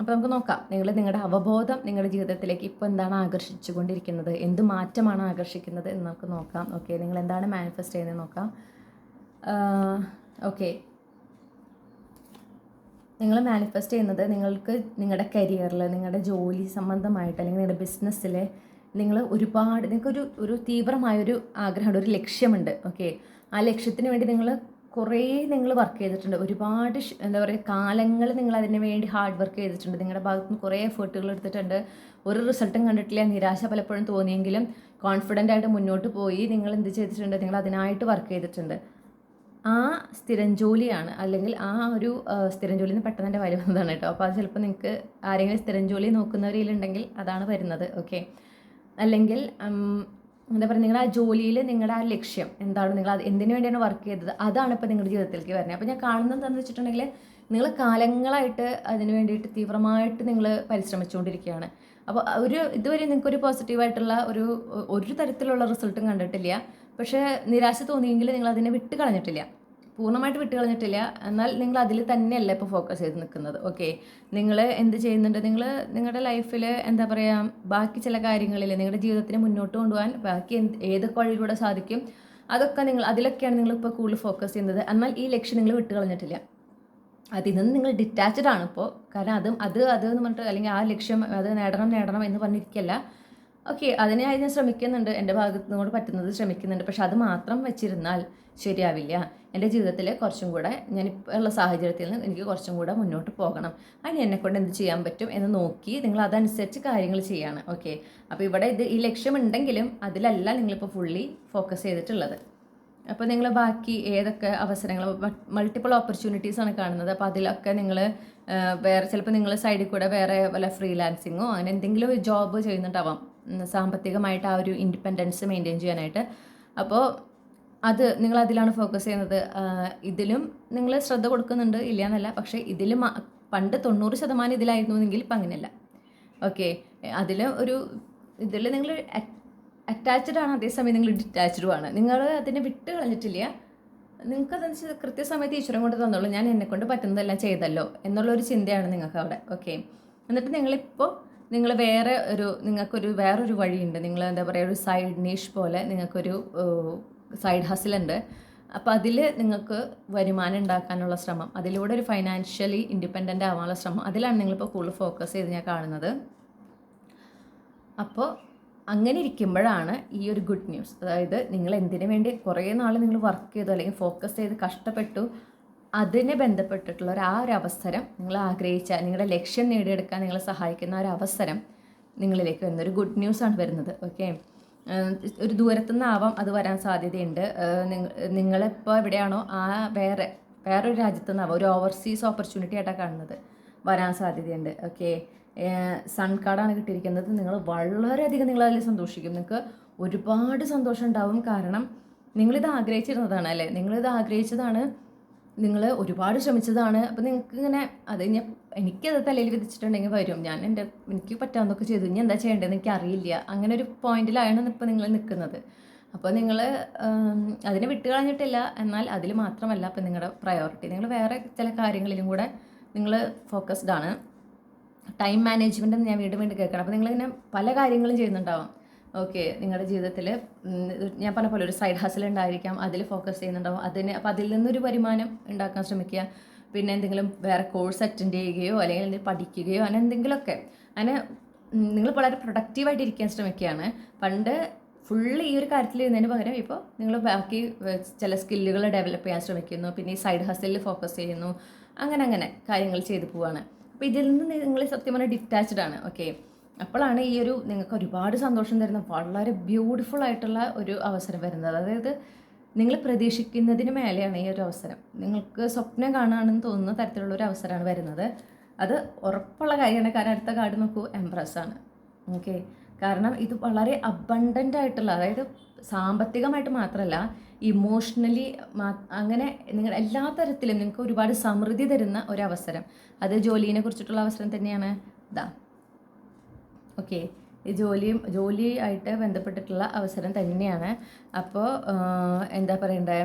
അപ്പോൾ നമുക്ക് നോക്കാം. നിങ്ങൾ നിങ്ങളുടെ അവബോധം നിങ്ങളുടെ ജീവിതത്തിലേക്ക് ഇപ്പോൾ എന്താണ് ആകർഷിച്ചു കൊണ്ടിരിക്കുന്നത് എന്ത് മാറ്റമാണ് ആകർഷിക്കുന്നത് എന്ന് നമുക്ക് നോക്കാം. ഓക്കെ നിങ്ങൾ എന്താണ് മാനിഫെസ്റ്റ് ചെയ്യുന്നത് നോക്കാം. ഓക്കെ നിങ്ങൾ മാനിഫെസ്റ്റ് ചെയ്യുന്നത് നിങ്ങൾക്ക് നിങ്ങളുടെ കരിയറിൽ നിങ്ങളുടെ ജോലി സംബന്ധമായിട്ട് അല്ലെങ്കിൽ നിങ്ങളുടെ ബിസിനസ്സിൽ നിങ്ങൾ ഒരുപാട് നിങ്ങൾക്കൊരു ഒരു തീവ്രമായൊരു ആഗ്രഹമുണ്ട് ഒരു ലക്ഷ്യമുണ്ട്. ഓക്കെ ആ ലക്ഷ്യത്തിന് വേണ്ടി നിങ്ങൾ കുറേ നിങ്ങൾ വർക്ക് ചെയ്തിട്ടുണ്ട്. ഒരുപാട് എന്താ പറയുക കാലങ്ങൾ നിങ്ങൾ അതിന് വേണ്ടി ഹാർഡ് വർക്ക് ചെയ്തിട്ടുണ്ട്. നിങ്ങളുടെ ഭാഗത്ത് നിന്ന് കുറേ എഫേർട്ടുകൾ എടുത്തിട്ടുണ്ട്. ഒരു റിസൾട്ടും കണ്ടിട്ടില്ല. നിരാശ പലപ്പോഴും തോന്നിയെങ്കിലും കോൺഫിഡന്റ് ആയിട്ട് മുന്നോട്ട് പോയി നിങ്ങൾ എന്ത് ചെയ്തിട്ടുണ്ട്? നിങ്ങൾ അതിനായിട്ട് വർക്ക് ചെയ്തിട്ടുണ്ട്. ആ സ്ഥിരം ജോലിയാണ്. അല്ലെങ്കിൽ ആ ഒരു സ്ഥിരം ജോലിയിൽ നിന്ന് പെട്ടെന്ന് എന്റെ വരും വന്നതാണ് കേട്ടോ. അപ്പോൾ അത് ചിലപ്പോൾ നിങ്ങൾക്ക് ആരെങ്കിലും സ്ഥിരം ജോലി നോക്കുന്നവരിലുണ്ടെങ്കിൽ അതാണ് വരുന്നത്. ഓക്കെ അല്ലെങ്കിൽ എന്താ പറയുക നിങ്ങളുടെ ആ ജോലിയിൽ നിങ്ങളുടെ ആ ലക്ഷ്യം എന്താണ്? നിങ്ങൾ അത് എന്തിനു വേണ്ടിയാണ് വർക്ക് ചെയ്തത്? അതാണ് ഇപ്പോൾ നിങ്ങളുടെ ജീവിതത്തിലേക്ക് വരുന്നത്. അപ്പോൾ ഞാൻ കാണുന്നത് എന്താണെന്ന് വെച്ചിട്ടുണ്ടെങ്കിൽ നിങ്ങൾ കാലങ്ങളായിട്ട് അതിന് വേണ്ടിയിട്ട് തീവ്രമായിട്ട് നിങ്ങൾ പരിശ്രമിച്ചുകൊണ്ടിരിക്കുകയാണ്. അപ്പോൾ ഒരു ഇതുവരെ നിങ്ങൾക്കൊരു പോസിറ്റീവായിട്ടുള്ള ഒരു ഒരു തരത്തിലുള്ള റിസൾട്ടും കണ്ടിട്ടില്ല. പക്ഷേ നിരാശ തോന്നിയെങ്കിൽ നിങ്ങൾ അതിനെ വിട്ട് കളഞ്ഞിട്ടില്ല പൂർണമായിട്ട് വിട്ട് കളഞ്ഞിട്ടില്ല. എന്നാൽ നിങ്ങൾ അതിൽ തന്നെയല്ല ഇപ്പോൾ ഫോക്കസ് ചെയ്ത് നിൽക്കുന്നത്. ഓക്കെ നിങ്ങൾ എന്ത് ചെയ്യുന്നുണ്ട്? നിങ്ങൾ നിങ്ങളുടെ ലൈഫിൽ എന്താ പറയുക ബാക്കി ചില കാര്യങ്ങളിൽ നിങ്ങളുടെ ജീവിതത്തിന് മുന്നോട്ട് കൊണ്ടുപോകാൻ ബാക്കി എന്ത് ഏതൊക്കെ വഴിയിലൂടെ സാധിക്കും? അതൊക്കെ നിങ്ങൾ അതിലൊക്കെയാണ് നിങ്ങൾ ഇപ്പോൾ കൂടുതൽ ഫോക്കസ് ചെയ്യുന്നത്. എന്നാൽ ഈ ലക്ഷ്യം നിങ്ങൾ വിട്ട് കളഞ്ഞിട്ടില്ല. അതിൽ നിന്ന് നിങ്ങൾ ഡിറ്റാച്ച്ഡ് ആണ് ഇപ്പോൾ കാരണം അതും അത് അത് എന്ന് പറഞ്ഞിട്ട് അല്ലെങ്കിൽ ആ ലക്ഷ്യം അത് നേടണം നേടണം എന്ന് പറഞ്ഞിരിക്കല്ല. ഓക്കെ അതിനായി ഞാൻ ശ്രമിക്കുന്നുണ്ട്. എന്റെ ഭാഗത്തുനിന്നോട് പറ്റുന്നത് ശ്രമിക്കുന്നുണ്ട്. പക്ഷെ അത് മാത്രം വെച്ചിരുന്നാൽ ശരിയാവില്ല. എന്റെ ജീവിതത്തിൽ കുറച്ചും കൂടെ ഞാൻ ഇപ്പോൾ ഉള്ള സാഹചര്യത്തിൽ നിന്ന് എനിക്ക് കുറച്ചും കൂടെ മുന്നോട്ട് പോകണം. അതിന് എന്നെക്കൊണ്ട് എന്ത് ചെയ്യാൻ പറ്റും എന്ന് നോക്കി നിങ്ങൾ അതനുസരിച്ച് കാര്യങ്ങൾ ചെയ്യാണ്. ഓക്കെ അപ്പോൾ ഇവിടെ ഇത് ഈ ലക്ഷ്യമുണ്ടെങ്കിലും അതിലല്ല നിങ്ങളിപ്പോൾ ഫുള്ളി ഫോക്കസ് ചെയ്തിട്ടുള്ളത്. അപ്പോൾ നിങ്ങൾ ബാക്കി ഏതൊക്കെ അവസരങ്ങൾ മൾട്ടിപ്പിൾ ഓപ്പർച്യൂണിറ്റീസ് ആണ് കാണുന്നത്. അപ്പോൾ അതിലൊക്കെ നിങ്ങൾ വേറെ ചിലപ്പോൾ നിങ്ങൾ സൈഡിൽ കൂടെ വേറെ വല്ല ഫ്രീലാൻസിങ്ങോ അങ്ങനെ എന്തെങ്കിലും ഒരു ജോബ് ചെയ്യുന്നുണ്ടാവാം. സാമ്പത്തികമായിട്ട് ആ ഒരു ഇൻഡിപെൻഡൻസ് മെയിന്റെയിൻ ചെയ്യാനായിട്ട്. അപ്പോൾ അത് നിങ്ങൾ അതിലാണ് ഫോക്കസ് ചെയ്യുന്നത് ഇതിലും നിങ്ങൾ ശ്രദ്ധ കൊടുക്കുന്നുണ്ട് ഇല്ല എന്നല്ല പക്ഷേ ഇതിൽ പണ്ട് തൊണ്ണൂറ് ശതമാനം ഇതിലായിരുന്നുവെങ്കിൽ ഇപ്പം അങ്ങനെയല്ല. ഓക്കെ അതിൽ ഒരു ഇതിൽ നിങ്ങൾ അറ്റാച്ച്ഡ് ആണ്. അതേസമയം നിങ്ങൾ ഡിറ്റാച്ച്ഡും ആണ്. നിങ്ങൾ അതിനെ വിട്ട് കളഞ്ഞിട്ടില്ല. നിങ്ങൾക്ക് അതനുസരിച്ച് കൃത്യസമയത്ത് ഈശ്വരൻ കൊണ്ട് തന്നോളൂ. ഞാൻ എന്നെക്കൊണ്ട് പറ്റുന്നതെല്ലാം ചെയ്തല്ലോ. എന്നുള്ളൊരു ചിന്തയാണ് നിങ്ങൾക്ക് അവിടെ ഓക്കെ എന്നിട്ട് നിങ്ങളിപ്പോൾ നിങ്ങൾ വേറെ ഒരു നിങ്ങൾക്കൊരു വേറൊരു വഴിയുണ്ട്. നിങ്ങൾ എന്താ പറയുക ഒരു സൈഡ് നീഷ് പോലെ നിങ്ങൾക്കൊരു സൈഡ് ഹസിലുണ്ട് അപ്പോൾ അതിൽ നിങ്ങൾക്ക് വരുമാനം ഉണ്ടാക്കാനുള്ള ശ്രമം അതിലൂടെ ഒരു ഫൈനാൻഷ്യലി ഇൻഡിപെൻഡന്റ് ആവാനുള്ള ശ്രമം അതിലാണ് നിങ്ങളിപ്പോൾ കൂടുതൽ ഫോക്കസ് ചെയ്ത് ഞാൻ കാണുന്നത്. അപ്പോൾ അങ്ങനെ ഇരിക്കുമ്പോഴാണ് ഈ ഒരു ഗുഡ് ന്യൂസ് അതായത് നിങ്ങൾ എന്തിനു വേണ്ടി കുറേ നാൾ നിങ്ങൾ വർക്ക് ചെയ്തു അല്ലെങ്കിൽ ഫോക്കസ് ചെയ്ത് കഷ്ടപ്പെട്ടു അതിനെ ബന്ധപ്പെട്ടിട്ടുള്ള ഒരു ആ ഒരു അവസരം നിങ്ങൾ ആഗ്രഹിച്ച നിങ്ങളുടെ ലക്ഷ്യം നേടിയെടുക്കാൻ നിങ്ങളെ സഹായിക്കുന്ന ഒരു അവസരം നിങ്ങളിലേക്ക് വരുന്ന ഒരു ഗുഡ് ന്യൂസ് ആണ് വരുന്നത്. ഓക്കെ ഒരു ദൂരത്തു നിന്നാവാം അത് വരാൻ സാധ്യതയുണ്ട്. നിങ്ങളിപ്പോൾ എവിടെയാണോ ആ വേറെ വേറൊരു രാജ്യത്തു നിന്നാവാം ഒരു ഓവർസീസ് ഓപ്പർച്യൂണിറ്റി ആയിട്ടാണ് കാണുന്നത് വരാൻ സാധ്യതയുണ്ട്. ഓക്കെ സൺ കാർഡാണ് കിട്ടിയിരിക്കുന്നത്. നിങ്ങൾ വളരെയധികം നിങ്ങൾ അതിൽ സന്തോഷിക്കും. നിങ്ങൾക്ക് ഒരുപാട് സന്തോഷം ഉണ്ടാവും. കാരണം നിങ്ങളിത് ആഗ്രഹിച്ചിരുന്നതാണ് അല്ലേ? നിങ്ങളിത് ആഗ്രഹിച്ചതാണ് നിങ്ങൾ ഒരുപാട് ശ്രമിച്ചതാണ്. അപ്പോൾ നിങ്ങൾക്ക് ഇങ്ങനെ അത് ഞാൻ എനിക്കത് തലയിൽ വിധിച്ചിട്ടുണ്ടെങ്കിൽ വരും. ഞാൻ എന്റെ എനിക്ക് പറ്റാവുന്നതൊക്കെ ചെയ്തു. ഇനി എന്താ ചെയ്യേണ്ടതെന്ന് എനിക്ക് അറിയില്ല അങ്ങനെ ഒരു പോയിന്റിലാണ് ഇപ്പോൾ നിങ്ങൾ നിൽക്കുന്നത് അപ്പോൾ നിങ്ങൾ അതിനെ വിട്ട് കളഞ്ഞിട്ടില്ല എന്നാൽ അതിൽ മാത്രമല്ല അപ്പോൾ നിങ്ങളുടെ പ്രയോറിറ്റി നിങ്ങൾ വേറെ ചില കാര്യങ്ങളിലും കൂടെ നിങ്ങൾ ഫോക്കസ്ഡ് ആണ്. ടൈം മാനേജ്മെന്റ് ഞാൻ വീണ്ടും വീണ്ടും കേൾക്കണം. അപ്പോൾ നിങ്ങളിങ്ങനെ പല കാര്യങ്ങളും ചെയ്യുന്നുണ്ടാവാം. ഓക്കെ നിങ്ങളുടെ ജീവിതത്തിൽ ഞാൻ പറഞ്ഞ പോലെ ഒരു സൈഡ് ഹസിൽ ഉണ്ടായിരിക്കാം അതിൽ ഫോക്കസ് ചെയ്യുന്നുണ്ടാവും. അതിന് അപ്പോൾ അതിൽ നിന്നൊരു വരുമാനം ഉണ്ടാക്കാൻ ശ്രമിക്കുക പിന്നെ എന്തെങ്കിലും വേറെ കോഴ്സ് അറ്റൻഡ് ചെയ്യുകയോ അല്ലെങ്കിൽ എന്തെങ്കിലും പഠിക്കുകയോ അങ്ങനെ എന്തെങ്കിലുമൊക്കെ അങ്ങനെ നിങ്ങൾ വളരെ പ്രൊഡക്റ്റീവായിട്ട് ഇരിക്കാൻ ശ്രമിക്കുകയാണ് പണ്ട് ഫുള്ള് ഈ ഒരു കാര്യത്തിൽ ഇരുന്നതിന് പകരം ഇപ്പോൾ നിങ്ങൾ ബാക്കി ചില സ്കില്ലുകൾ ഡെവലപ്പ് ചെയ്യാൻ ശ്രമിക്കുന്നു. പിന്നെ ഈ സൈഡ് ഹസലിൽ ഫോക്കസ് ചെയ്യുന്നു. അങ്ങനെ അങ്ങനെ കാര്യങ്ങൾ ചെയ്തു പോവാണ്. അപ്പോൾ ഇതിൽ നിന്ന് നിങ്ങൾ സത്യം പറഞ്ഞാൽ ഡിറ്റാച്ച്ഡ് ആണ്. ഓക്കെ. അപ്പോഴാണ് ഈ ഒരു നിങ്ങൾക്ക് ഒരുപാട് സന്തോഷം തരുന്ന വളരെ ബ്യൂട്ടിഫുൾ ആയിട്ടുള്ള ഒരു അവസരം വരുന്നത്. അതായത് നിങ്ങൾ പ്രതീക്ഷിക്കുന്നതിന് മേലെയാണ് ഈ ഒരു അവസരം. നിങ്ങൾക്ക് സ്വപ്നം കാണുകയാണെന്ന് തോന്നുന്ന തരത്തിലുള്ള ഒരു അവസരമാണ് വരുന്നത്. അത് ഉറപ്പുള്ള കാര്യമാണ് കാരണം അടുത്ത കാർഡ് നോക്കൂ എംപ്രസ് ആണ്. ഓക്കെ കാരണം ഇത് വളരെ അബണ്ടന്റ് ആയിട്ടുള്ള അതായത് സാമ്പത്തികമായിട്ട് മാത്രമല്ല ഇമോഷണലി അങ്ങനെ നിങ്ങൾ എല്ലാ തരത്തിലും നിങ്ങൾക്ക് ഒരുപാട് സമൃദ്ധി തരുന്ന ഒരു അവസരം. അത് ജോലിയെ കുറിച്ചിട്ടുള്ള അവസരം തന്നെയാണ്. ഇതാ ഓക്കെ. ഈ ജോലിയും ജോലിയായിട്ട് ബന്ധപ്പെട്ടിട്ടുള്ള അവസരം തന്നെയാണ്. അപ്പോൾ എന്താ പറയണ്ടേ?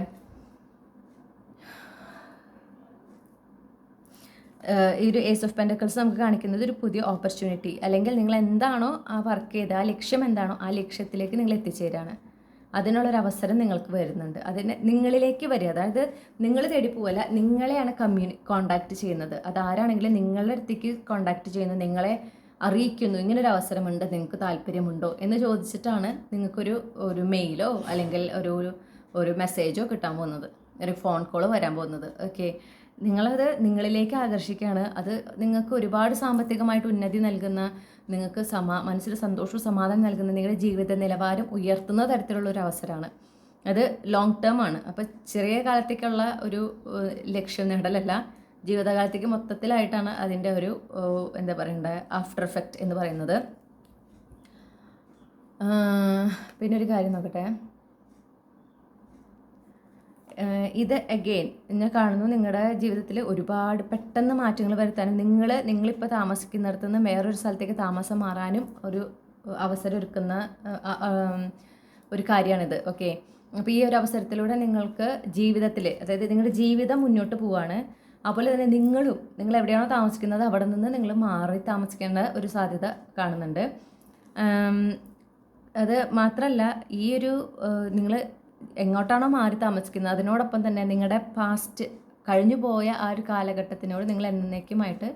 ഈ ഒരു ഏസ് ഓഫ് പെൻഡക്കിൾസ് നമുക്ക് കാണിക്കുന്നത് ഒരു പുതിയ ഓപ്പർച്യൂണിറ്റി അല്ലെങ്കിൽ നിങ്ങൾ എന്താണോ ആ വർക്ക് ചെയ്ത് ആ ലക്ഷ്യം എന്താണോ ആ ലക്ഷ്യത്തിലേക്ക് നിങ്ങൾ എത്തിച്ചേരാണ്. അതിനുള്ളൊരു അവസരം നിങ്ങൾക്ക് വരുന്നുണ്ട്. അതിന് നിങ്ങളിലേക്ക് വരിക. അതായത് നിങ്ങൾ തേടി പോവല്ല നിങ്ങളെയാണ് കമ്മ്യൂണി കോണ്ടാക്ട് ചെയ്യുന്നത്. അതാരാണെങ്കിലും നിങ്ങളുടെ അടുത്തേക്ക് കോണ്ടാക്ട് ചെയ്യുന്നത് നിങ്ങളെ അറിയിക്കുന്നു ഇങ്ങനൊരു അവസരമുണ്ട് നിങ്ങൾക്ക് താല്പര്യമുണ്ടോ എന്ന് ചോദിച്ചിട്ടാണ് നിങ്ങൾക്കൊരു ഒരു മെയിലോ അല്ലെങ്കിൽ ഒരു ഒരു മെസ്സേജോ കിട്ടാൻ പോകുന്നത് ഒരു ഫോൺ കോൾ വരാൻ പോകുന്നത്. ഓക്കെ നിങ്ങളത് നിങ്ങളിലേക്ക് ആകർഷിക്കുകയാണ്. അത് നിങ്ങൾക്ക് ഒരുപാട് സാമ്പത്തികമായിട്ട് ഉന്നതി നൽകുന്ന നിങ്ങൾക്ക് സമാ മനസ്സിൽ സന്തോഷവും സമാധാനം നൽകുന്ന നിങ്ങളുടെ ജീവിത നിലവാരം ഉയർത്തുന്ന തരത്തിലുള്ള ഒരു അവസരമാണ്. അത് ലോങ് ടേം ആണ്. അപ്പോൾ ചെറിയ കാലത്തേക്കുള്ള ഒരു ലക്ഷ്യം നേടലല്ല. ജീവിതകാലത്തേക്ക് മൊത്തത്തിലായിട്ടാണ് അതിന്റെ ഒരു എന്താ പറയണ്ടേ ആഫ്റ്റർ എഫക്റ്റ് എന്ന് പറയുന്നത്. പിന്നെ ഒരു കാര്യം നോക്കട്ടെ. ഇത് അഗെയിൻ ഞാൻ കാണുന്നു നിങ്ങളുടെ ജീവിതത്തിൽ ഒരുപാട് പെട്ടെന്ന് മാറ്റങ്ങൾ വരുത്താനും നിങ്ങൾ നിങ്ങളിപ്പോൾ താമസിക്കുന്നിടത്ത് നിന്ന് വേറൊരു സ്ഥലത്തേക്ക് താമസം മാറാനും ഒരു അവസരം ഒരുക്കുന്ന ഒരു കാര്യമാണിത് ഓക്കെ അപ്പോൾ ഈ ഒരു അവസരത്തിലൂടെ നിങ്ങൾക്ക് ജീവിതത്തിൽ അതായത് നിങ്ങളുടെ ജീവിതം മുന്നോട്ട് പോവാണ്. അതുപോലെ തന്നെ നിങ്ങളും നിങ്ങൾ എവിടെയാണോ താമസിക്കുന്നത് അവിടെ നിന്ന് നിങ്ങൾ മാറി താമസിക്കേണ്ട ഒരു സാധ്യത കാണുന്നുണ്ട്. അത് മാത്രമല്ല ഈ ഒരു നിങ്ങൾ എങ്ങോട്ടാണോ മാറി താമസിക്കുന്നത് അതിനോടൊപ്പം തന്നെ നിങ്ങളുടെ പാസ്റ്റ് കഴിഞ്ഞു പോയ ആ ഒരു കാലഘട്ടത്തിനോട് നിങ്ങൾ എന്നേക്കുമായിട്ട്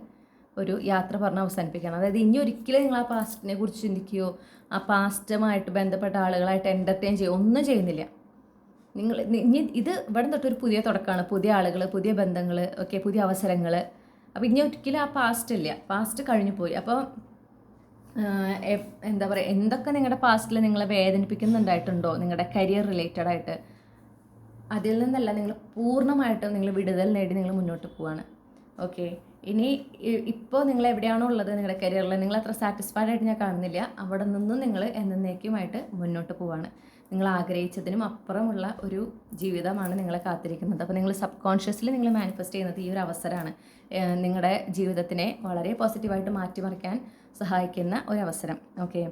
ഒരു യാത്ര പറഞ്ഞ് അവസാനിപ്പിക്കണം. അതായത് ഇനി ഒരിക്കലും നിങ്ങൾ ആ പാസ്റ്റിനെ കുറിച്ച് ചിന്തിക്കുകയോ ആ പാസ്റ്റുമായിട്ട് ബന്ധപ്പെട്ട ആളുകളായിട്ട് എന്റർടൈൻ ചെയ്യുകയോ ഒന്നും ചെയ്യുന്നില്ല. നിങ്ങൾ ഇനി ഇത് ഇവിടെ തൊട്ടൊരു പുതിയ തുടക്കമാണ്. പുതിയ ആളുകൾ പുതിയ ബന്ധങ്ങൾ ഒക്കെ പുതിയ അവസരങ്ങൾ അപ്പോൾ ഇനി ഒരിക്കലും ആ പാസ്റ്റ് ഇല്ല. പാസ്റ്റ് കഴിഞ്ഞു പോയി. അപ്പോൾ എന്താ പറയുക എന്തൊക്കെ നിങ്ങളുടെ പാസ്റ്റിൽ നിങ്ങളെ വേദനിപ്പിക്കുന്നുണ്ടായിട്ടുണ്ടോ? നിങ്ങളുടെ കരിയർ റിലേറ്റഡ് ആയിട്ട്? അതിൽ നിന്നല്ല നിങ്ങൾ പൂർണമായിട്ടും നിങ്ങൾ വിടുതൽ നേടി നിങ്ങൾ മുന്നോട്ട് പോവാണ്. ഓക്കെ? ഇനി ഇപ്പോൾ നിങ്ങൾ എവിടെയാണോ ഉള്ളത് നിങ്ങളുടെ കരിയറിൽ നിങ്ങൾ അത്ര സാറ്റിസ്ഫൈഡ് ആയിട്ട് ഞാൻ കാണുന്നില്ല. അവിടെ നിന്നും നിങ്ങൾ എന്നേക്കുമായിട്ട് മുന്നോട്ട് പോവാണ്. നിങ്ങൾ ആഗ്രഹിച്ചതിനും അപ്പുറമുള്ള ഒരു ജീവിതമാണ് നിങ്ങളെ കാത്തിരിക്കുന്നത്. അപ്പോൾ നിങ്ങൾ സബ് കോൺഷ്യസ്ലി നിങ്ങൾ മാനിഫെസ്റ്റ് ചെയ്യുന്നത് ഈ ഒരു അവസരമാണ്. നിങ്ങളുടെ ജീവിതത്തിനെ വളരെ പോസിറ്റീവായിട്ട് മാറ്റിമറിക്കാൻ സഹായിക്കുന്ന ഒരു അവസരം. ഓക്കെ?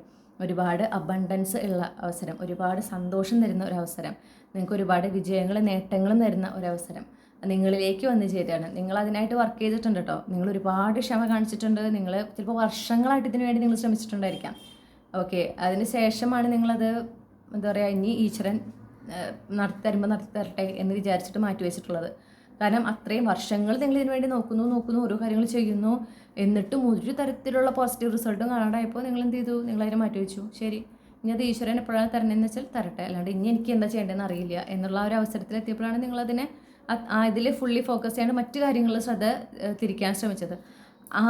ഒരുപാട് അബണ്ടൻസ് ഉള്ള അവസരം. ഒരുപാട് സന്തോഷം തരുന്ന ഒരു അവസരം. നിങ്ങൾക്ക് ഒരുപാട് വിജയങ്ങളും നേട്ടങ്ങളും തരുന്ന ഒരു അവസരം. നിങ്ങളിലേക്ക് വന്നു ചേരുകയാണ്. നിങ്ങൾ അതിനായിട്ട് വർക്ക് ചെയ്തിട്ടുണ്ട് കേട്ടോ നിങ്ങൾ ഒരുപാട് ക്ഷമ കാണിച്ചിട്ടുണ്ട്. നിങ്ങൾ ചിലപ്പോൾ വർഷങ്ങളായിട്ട് ഇതിനു വേണ്ടി നിങ്ങൾ ശ്രമിച്ചിട്ടുണ്ടായിരിക്കാം. ഓക്കെ? അതിന് ശേഷമാണ് നിങ്ങളത് എന്താ പറയുക ഇനി ഈശ്വരൻ നടത്തി തരുമ്പോൾ നടത്തി തരട്ടെ എന്ന് വിചാരിച്ചിട്ട് മാറ്റി വെച്ചിട്ടുള്ളത്. കാരണം അത്രയും വർഷങ്ങൾ നിങ്ങൾ ഇതിനു വേണ്ടി നോക്കുന്നു നോക്കുന്നു ഓരോ കാര്യങ്ങൾ ചെയ്യുന്നു. എന്നിട്ടും ഒരു തരത്തിലുള്ള പോസിറ്റീവ് റിസൾട്ടും കാണാണ്ടായപ്പോൾ നിങ്ങൾ എന്ത് ചെയ്തു? നിങ്ങൾ അതിനെ മാറ്റി വെച്ചു. ശരി. ഇനി അത് ഈശ്വരൻ എപ്പോഴാണ് തരണേന്ന് വെച്ചാൽ തരട്ടെ. അല്ലാണ്ട് ഇനി എനിക്ക് എന്താ ചെയ്യേണ്ടതെന്ന് അറിയില്ല. എന്നുള്ള ഒരു അവസരത്തിലെത്തിയപ്പോഴാണ് നിങ്ങളതിനെ ഇതിൽ ഫുള്ളി ഫോക്കസ് ചെയ്യാണ്ട് മറ്റു കാര്യങ്ങളിൽ ശ്രദ്ധ തിരിക്കാൻ ശ്രമിച്ചത്. ആ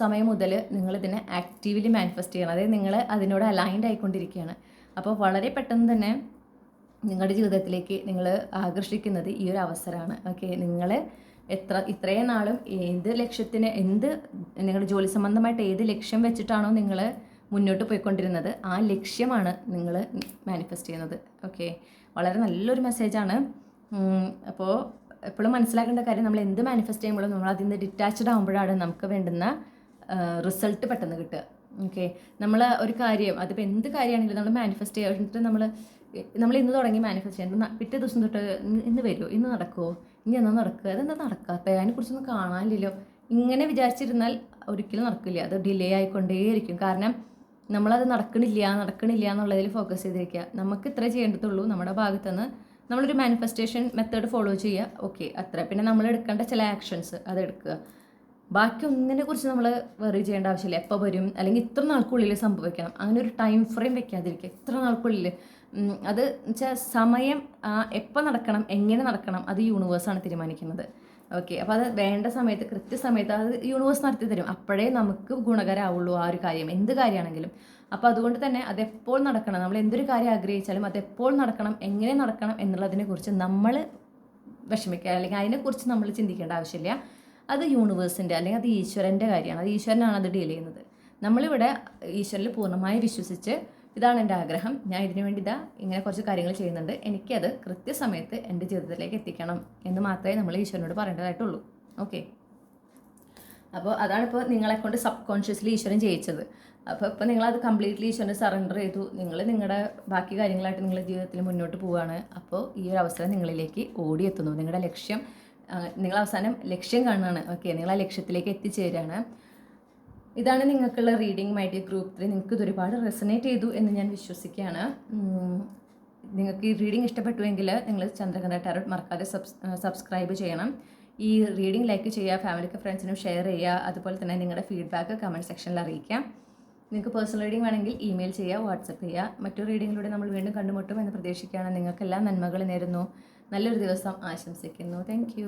സമയം മുതൽ നിങ്ങളിതിനെ ആക്റ്റീവ്ലി മാനിഫെസ്റ്റ് ചെയ്യണം. അതായത് നിങ്ങൾ അതിനോട് അലൈൻഡ് ആയിക്കൊണ്ടിരിക്കുകയാണ്. അപ്പോൾ വളരെ പെട്ടെന്ന് തന്നെ നിങ്ങളുടെ ജീവിതത്തിലേക്ക് നിങ്ങൾ ആകർഷിക്കുന്നത് ഈ ഒരു അവസരമാണ്. ഓക്കെ നിങ്ങൾ എത്ര ഇത്രയും നാളും ഏത് ലക്ഷ്യത്തിന് എന്ത് നിങ്ങളുടെ ജോലി സംബന്ധമായിട്ട് ഏത് ലക്ഷ്യം വെച്ചിട്ടാണോ നിങ്ങൾ മുന്നോട്ട് പോയിക്കൊണ്ടിരുന്നത് ആ ലക്ഷ്യമാണ് നിങ്ങൾ മാനിഫെസ്റ്റ് ചെയ്യുന്നത്. ഓക്കെ വളരെ നല്ലൊരു മെസ്സേജാണ് അപ്പോൾ എപ്പോഴും മനസ്സിലാക്കേണ്ട കാര്യം നമ്മൾ എന്ത് മാനിഫെസ്റ്റ് ചെയ്യുമ്പോഴും നമ്മൾ അതിൽ നിന്ന് ഡിറ്റാച്ച്ഡ് ആകുമ്പോഴാണ് നമുക്ക് വേണ്ടുന്ന റിസൾട്ട് പെട്ടെന്ന് കിട്ടുക. ഓക്കെ നമ്മൾ ഒരു കാര്യം അതിപ്പോൾ എന്ത് കാര്യമാണെങ്കിലും നമ്മൾ മാനിഫെസ്റ്റ് ചെയ്യുക എന്നിട്ട് നമ്മൾ നമ്മൾ ഇന്ന് തുടങ്ങി മാനിഫെസ്റ്റ് ചെയ്യാൻ പിറ്റേ ദിവസം തൊട്ട് ഇന്ന് വരുമോ ഇന്ന് നടക്കുമോ ഇനി എന്നാ നടക്കുക? അതെന്താ നടക്കാത്ത അതിനെക്കുറിച്ചൊന്നും കാണാനില്ലല്ലോ. ഇങ്ങനെ വിചാരിച്ചിരുന്നാൽ ഒരിക്കലും നടക്കില്ല. അത് ഡിലേ ആയിക്കൊണ്ടേയിരിക്കും. കാരണം നമ്മളത് നടക്കണില്ല നടക്കണില്ല എന്നുള്ളതിൽ ഫോക്കസ് ചെയ്തിരിക്കുക. നമുക്ക് ഇത്ര ചെയ്യേണ്ടതുള്ളൂ നമ്മുടെ ഭാഗത്തുനിന്ന്. നമ്മളൊരു മാനിഫെസ്റ്റേഷൻ മെത്തേഡ് ഫോളോ ചെയ്യുക. ഓക്കെ അത്ര. പിന്നെ നമ്മൾ എടുക്കേണ്ട ചില ആക്ഷൻസ് അതെടുക്കുക ബാക്കി ഒന്നിനെ കുറിച്ച് നമ്മൾ വെറി ചെയ്യേണ്ട ആവശ്യമില്ല. എപ്പോൾ വരും? അല്ലെങ്കിൽ ഇത്ര നാൾക്കുള്ളിൽ സംഭവിക്കണം. അങ്ങനെ ഒരു ടൈം ഫ്രെയിം വെക്കാതിരിക്കുക. ഇത്ര നാൾക്കുള്ളിൽ അത് വെച്ചാൽ സമയം എപ്പോൾ നടക്കണം എങ്ങനെ നടക്കണം അത് യൂണിവേഴ്സാണ് തീരുമാനിക്കുന്നത്. ഓക്കെ അപ്പോൾ അത് വേണ്ട സമയത്ത് കൃത്യസമയത്ത് അത് യൂണിവേഴ്സ് നടത്തി തരും. അപ്പോഴേ നമുക്ക് ഗുണകരമാവുള്ളൂ ആ ഒരു കാര്യം. എന്ത് കാര്യമാണെങ്കിലും അപ്പോൾ അതുകൊണ്ട് തന്നെ അതെപ്പോൾ നടക്കണം നമ്മൾ എന്തൊരു കാര്യം ആഗ്രഹിച്ചാലും അതെപ്പോൾ നടക്കണം എങ്ങനെ നടക്കണം എന്നുള്ളതിനെക്കുറിച്ച് നമ്മൾ വിഷമിക്കുക. അല്ലെങ്കിൽ അതിനെക്കുറിച്ച് നമ്മൾ ചിന്തിക്കേണ്ട ആവശ്യമില്ല. അത് യൂണിവേഴ്സിന്റെ അല്ലെങ്കിൽ അത് ഈശ്വരന്റെ കാര്യമാണ്. അത് ഈശ്വരനാണ് അത് ഡീൽ ചെയ്യുന്നത്. നമ്മളിവിടെ ഈശ്വരനിൽ പൂർണമായി വിശ്വസിച്ച് ഇതാണ് എന്റെ ആഗ്രഹം. ഞാൻ ഇതിനു വേണ്ടി ഇതാ ഇങ്ങനെ കുറച്ച് കാര്യങ്ങൾ ചെയ്യുന്നുണ്ട്. എനിക്കത് കൃത്യസമയത്ത് എന്റെ ജീവിതത്തിലേക്ക് എത്തിക്കണം എന്ന് മാത്രമേ നമ്മൾ ഈശ്വരനോട് പറയേണ്ടതായിട്ടുള്ളൂ. ഓക്കെ അപ്പോൾ അതാണിപ്പോൾ നിങ്ങളെ കൊണ്ട് സബ് കോൺഷ്യസ്ലി ഈശ്വരൻ ചെയ്യിച്ചത് അപ്പോൾ ഇപ്പോൾ നിങ്ങളത് കംപ്ലീറ്റ്ലി ഈശ്വരന് സറണ്ടർ ചെയ്തു. നിങ്ങൾ നിങ്ങളുടെ ബാക്കി കാര്യങ്ങളായിട്ട് നിങ്ങളുടെ ജീവിതത്തിൽ മുന്നോട്ട് പോവുകയാണ്. അപ്പോൾ ഈ ഒരു അവസരം നിങ്ങളിലേക്ക് ഓടിയെത്തുന്നു. നിങ്ങളുടെ ലക്ഷ്യം നിങ്ങൾ അവസാനം ലക്ഷ്യം കാണുകയാണ്. ഓക്കെ നിങ്ങൾ ആ ലക്ഷ്യത്തിലേക്ക് എത്തിച്ചേരുകയാണ്. ഇതാണ് നിങ്ങൾക്കുള്ള റീഡിംഗ് മൈഡിയ ഗ്രൂപ്പ് ത്രീ നിങ്ങൾക്ക് ഇത് ഒരുപാട് റെസനേറ്റ് ചെയ്തു എന്ന് ഞാൻ വിശ്വസിക്കുകയാണ്. നിങ്ങൾക്ക് ഈ റീഡിംഗ് ഇഷ്ടപ്പെട്ടുവെങ്കിൽ നിങ്ങൾ ചന്ദ്രകന്ത ടാരോട്ട് മറക്കാതെ സബ്സ് സബ്സ്ക്രൈബ് ചെയ്യണം. ഈ റീഡിംഗ് ലൈക്ക് ചെയ്യുക ഫാമിലിക്ക് ഫ്രണ്ട്സിനും ഷെയർ ചെയ്യുക അതുപോലെ തന്നെ നിങ്ങളുടെ ഫീഡ്ബാക്ക് കമന്റ് സെക്ഷനിൽ അറിയിക്കാം. നിങ്ങൾക്ക് പേഴ്സണൽ റീഡിംഗ് വേണമെങ്കിൽ ഇമെയിൽ ചെയ്യുക വാട്സപ്പ് ചെയ്യുക. മറ്റു റീഡിങ്ങിലൂടെ നമ്മൾ വീണ്ടും കണ്ടുമുട്ടും എന്ന് പ്രതീക്ഷിക്കുകയാണ്. നിങ്ങൾക്കെല്ലാം നന്മകൾ നേരുന്നു. നല്ലൊരു ദിവസം ആശംസിക്കുന്നു. താങ്ക്